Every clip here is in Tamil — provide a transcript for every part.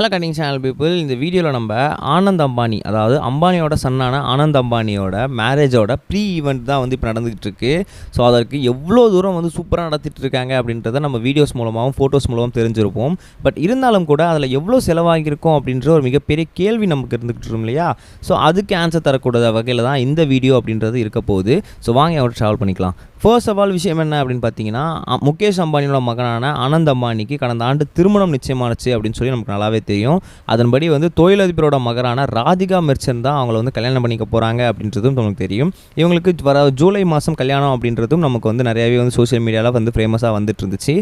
ஹலோ கட்டிங் சேனல் பீப்புள் இந்த வீடியோவில் நம்ம ஆனந்த் அம்பானி அதாவது அம்பானியோட சன்னான ஆனந்த் அம்பானியோட மேரேஜோட ப்ரீ ஈவெண்ட் தான் வந்து இப்போ நடந்துகிட்ருக்கு ஸோ அதற்கு எவ்வளோ தூரம் வந்து சூப்பராக நடத்திட்டு இருக்காங்க அப்படின்றத நம்ம வீடியோஸ் மூலமாகவும் ஃபோட்டோஸ் மூலமாகவும் தெரிஞ்சிருப்போம். பட் இருந்தாலும் கூட அதில் எவ்வளோ செலவாகியிருக்கும் அப்படின்ற ஒரு மிகப்பெரிய கேள்வி நமக்கு இருந்துகிட்டு இருக்கும் இல்லையா? ஸோ அதுக்கு ஆன்சர் தரக்கூடாத வகையில் தான் இந்த வீடியோ அப்படின்றது இருக்க போகுது. ஸோ வாங்க அவரை ட்ராவல் பண்ணிக்கலாம். ஃபர்ஸ்ட் ஆஃப் ஆல் விஷயம் என்ன அப்படின்னு பார்த்தீங்கன்னா முகேஷ் அம்பானியோட மகனான ஆனந்த் அம்பானிக்கு கடந்த ஆண்டு திருமணம் நிச்சயமானுச்சு அப்படின்னு சொல்லி நமக்கு நல்லாவே தெரியும் அதன்படி வந்து தொழிலதிபரோட மகரான ராதிகா மெர்ச்சன் தான் அவங்கள வந்து கல்யாணம் பண்ணிக்க போகிறாங்க அப்படின்றதும் நமக்கு தெரியும். இவங்களுக்கு வர ஜூலை மாதம் கல்யாணம் அப்படின்றதும் நமக்கு வந்து நிறையாவே வந்து சோஷியல் மீடியாவில் வந்து ஃபேமஸாக வந்துட்டு இருந்துச்சு.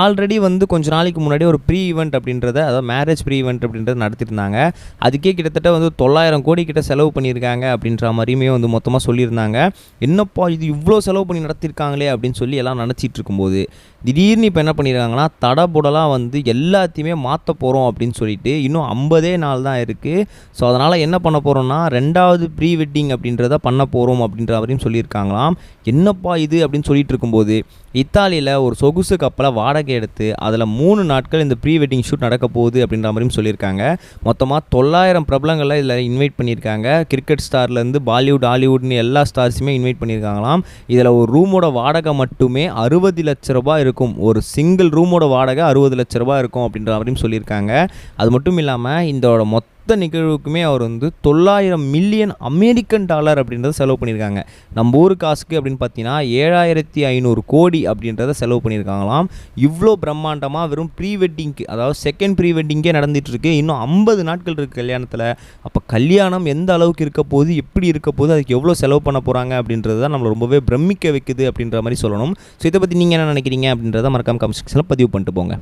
ஆல்ரெடி வந்து கொஞ்ச நாளைக்கு முன்னாடி ஒரு ப்ரீ ஈவெண்ட் அப்படின்றத அதாவது மேரேஜ் ப்ரீ ஈவெண்ட் அப்படின்றத நடத்திருந்தாங்க அதுக்கே கிட்டத்தட்ட வந்து தொள்ளாயிரம் கோடி கிட்ட செலவு பண்ணியிருக்காங்க அப்படின்ற மாதிரியுமே வந்து மொத்தமாக சொல்லியிருந்தாங்க. என்னப்பா இது இவ்வளோ செலவு பண்ணி நடத்திருக்காங்களே அப்படின்னு சொல்லி எல்லாம் நினச்சிட்டு இருக்கும்போது திடீர்னு இப்போ என்ன பண்ணியிருக்காங்கன்னா தடபுடலாக வந்து எல்லாத்தையுமே மாற்ற போகிறோம் அப்படின்னு சொல்லிட்டு இன்னும் ஐம்பதே நாள் தான் இருக்குது ஸோ அதனால் என்ன பண்ண போகிறோம்னா ரெண்டாவது ப்ரீ வெட்டிங் அப்படின்றத பண்ண போகிறோம் அப்படின்ற மாதிரியும் சொல்லியிருக்காங்களாம். என்னப்பா இது அப்படின்னு சொல்லிட்டு இருக்கும்போது இத்தாலியில் ஒரு சொகுசு கப்பலை வாடகை எடுத்து அதில் மூணு நாட்கள் இந்த ப்ரீ வெட்டிங் ஷூட் நடக்க போகுது அப்படின்ற மாதிரியும் சொல்லியிருக்காங்க. மொத்தமாக தொள்ளாயிரம் பிரபலங்களை இதில் இன்வைட் பண்ணியிருக்காங்க. கிரிக்கெட் ஸ்டார்லேருந்து பாலிவுட் ஹாலிவுட்னு எல்லா ஸ்டார்ஸுமே இன்வைட் பண்ணியிருக்காங்களாம். இதில் ஒரு ரூமோட வாடகை மட்டுமே அறுபது லட்ச ரூபாய் இருக்கும். ஒரு சிங்கிள் ரூமோட வாடகை அறுபது லட்ச ரூபாய் இருக்கும் அப்படின்ற மாதிரியும் சொல்லியிருக்காங்க. அது மட்டும் இல்லாமல் இதோட மொத்த நிகழ்வுக்குமே அவர் வந்து தொள்ளாயிரம் மில்லியன் அமெரிக்கன் டாலர் அப்படின்றத செலவு பண்ணியிருக்காங்க. நம்ம ஊர் காசுக்கு அப்படின்னு பார்த்தீங்கன்னா ஏழாயிரத்தி ஐநூறு கோடி அப்படின்றத செலவு பண்ணியிருக்காங்களாம். இவ்வளோ பிரம்மாண்டமாக வெறும் ப்ரீ வெட்டிங்க்கு அதாவது செகண்ட் ப்ரீ வெட்டிங்கே நடந்துகிட்ருக்கு. இன்னும் ஐம்பது நாட்கள் இருக்குது கல்யாணத்தில். அப்போ கல்யாணம் எந்த அளவுக்கு இருக்க போகுது எப்படி இருக்க போகுது அதுக்கு எவ்வளோ செலவு பண்ண போகிறாங்க அப்படின்றது தான் நம்மளை ரொம்பவே பிரமிக்க வைக்குது அப்படின்ற மாதிரி சொல்லணும். ஸோ இதை பற்றி நீங்கள் என்ன நினைக்கிறீங்க அப்படின்றத மறக்காம கமெண்ட் செக்ஷனில் பதிவு பண்ணிட்டு போங்க.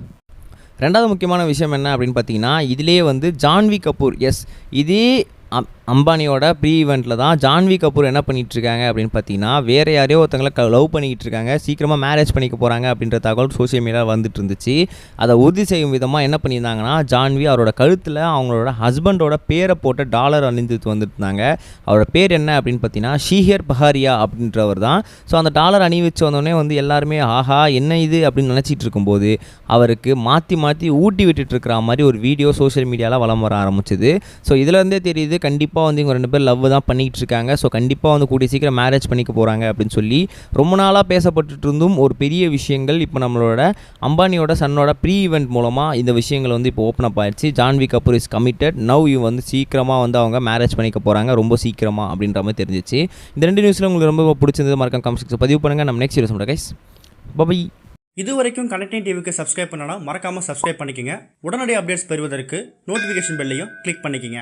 ரெண்டாவது முக்கியமான விஷயம் என்ன அப்படின்னு பார்த்தீங்கன்னா இதிலே வந்து ஜான்வி கபூர் எஸ் இதே அம்- அம்பானியோட ப்ரீ ஈவெண்ட்டில் தான் ஜான்வி கபூர் என்ன பண்ணிகிட்ருக்காங்க இருக்காங்க அப்படின்னு பார்த்தீங்கன்னா வேறு யாரையோ ஒருத்தங்களை லவ் பண்ணிக்கிட்டு இருக்காங்க சீக்கிரமாக மேரேஜ் பண்ணிக்க போகிறாங்க அப்படின்ற தகவல் சோஷியல் மீடியாவில் வந்துட்டு இருந்துச்சு அதை உறுதி செய்யும் விதமாக என்ன பண்ணியிருந்தாங்கன்னா ஜான்வி அவரோட கழுத்தில் அவங்களோட ஹஸ்பண்டோட பேரை போட்டு டாலர் அணிந்துட்டு வந்துருந்தாங்க இருந்தாங்க அவரோட பேர் என்ன அப்படின்னு பார்த்தீங்கன்னா ஷீஹர் பஹாரியா அப்படின்றவர் தான். ஸோ அந்த டாலர் அணிவிச்சு வந்தோடனே வந்து எல்லாருமே ஆஹா என்ன இது? அப்படின்னு நினச்சிட்டு இருக்கும்போது அவருக்கு மாற்றி மாற்றி ஊட்டி விட்டுட்டு இருக்கிற மாதிரி ஒரு வீடியோ சோஷியல் மீடியாவில் வலம் வர ஆரம்பிச்சது. ஸோ இதுலேருந்தே தெரியுது கண்டிப்பாக வந்து இவங்க ரெண்டு பேர் லவ் தான் பண்ணிக்கிட்டு இருக்காங்க ஸோ கண்டிப்பாக வந்து கூடிய சீக்கிரம் மேரேஜ் பண்ணிக்க போகிறாங்க அப்படின்னு சொல்லி ரொம்ப நாளாக பேசப்பட்டுட்டு இருந்தும் ஒரு பெரிய விஷயங்கள் இப்போ நம்மளோட அம்பானியோட சன்னோட ப்ரீ ஈவெண்ட் மூலமாக இந்த விஷயங்கள் வந்து இப்போ ஓப்பன் அப் ஆயிடுச்சு Janhvi Kapoor is committed now இவ் வந்து சீக்கிரமாக வந்து அவங்க மேரேஜ் பண்ணிக்க போகிறாங்க ரொம்ப சீக்கிரமாக அப்படின்ற மாதிரி தெரிஞ்சிச்சு. இந்த ரெண்டு நியூஸில் உங்களுக்கு ரொம்ப பிடிச்சிருந்தது மறக்காம கமெண்ட்ஸ் பதிவு பண்ணுங்கள் நம்ம நெக்ஸ்ட் வீடியோ கைஸ் பபை இது வரைக்கும் கனெக்டிங் டிவிக்கு சப்ஸ்கிரைப் பண்ணனா மறக்காமல் சப்ஸ்கிரைப் பண்ணிக்கங்க. உடனடி அப்டேட்ஸ் பெறுவதற்கு நோட்டிஃபிகேஷன் பெல்லையும் கிளிக் பண்ணிக்கங்க.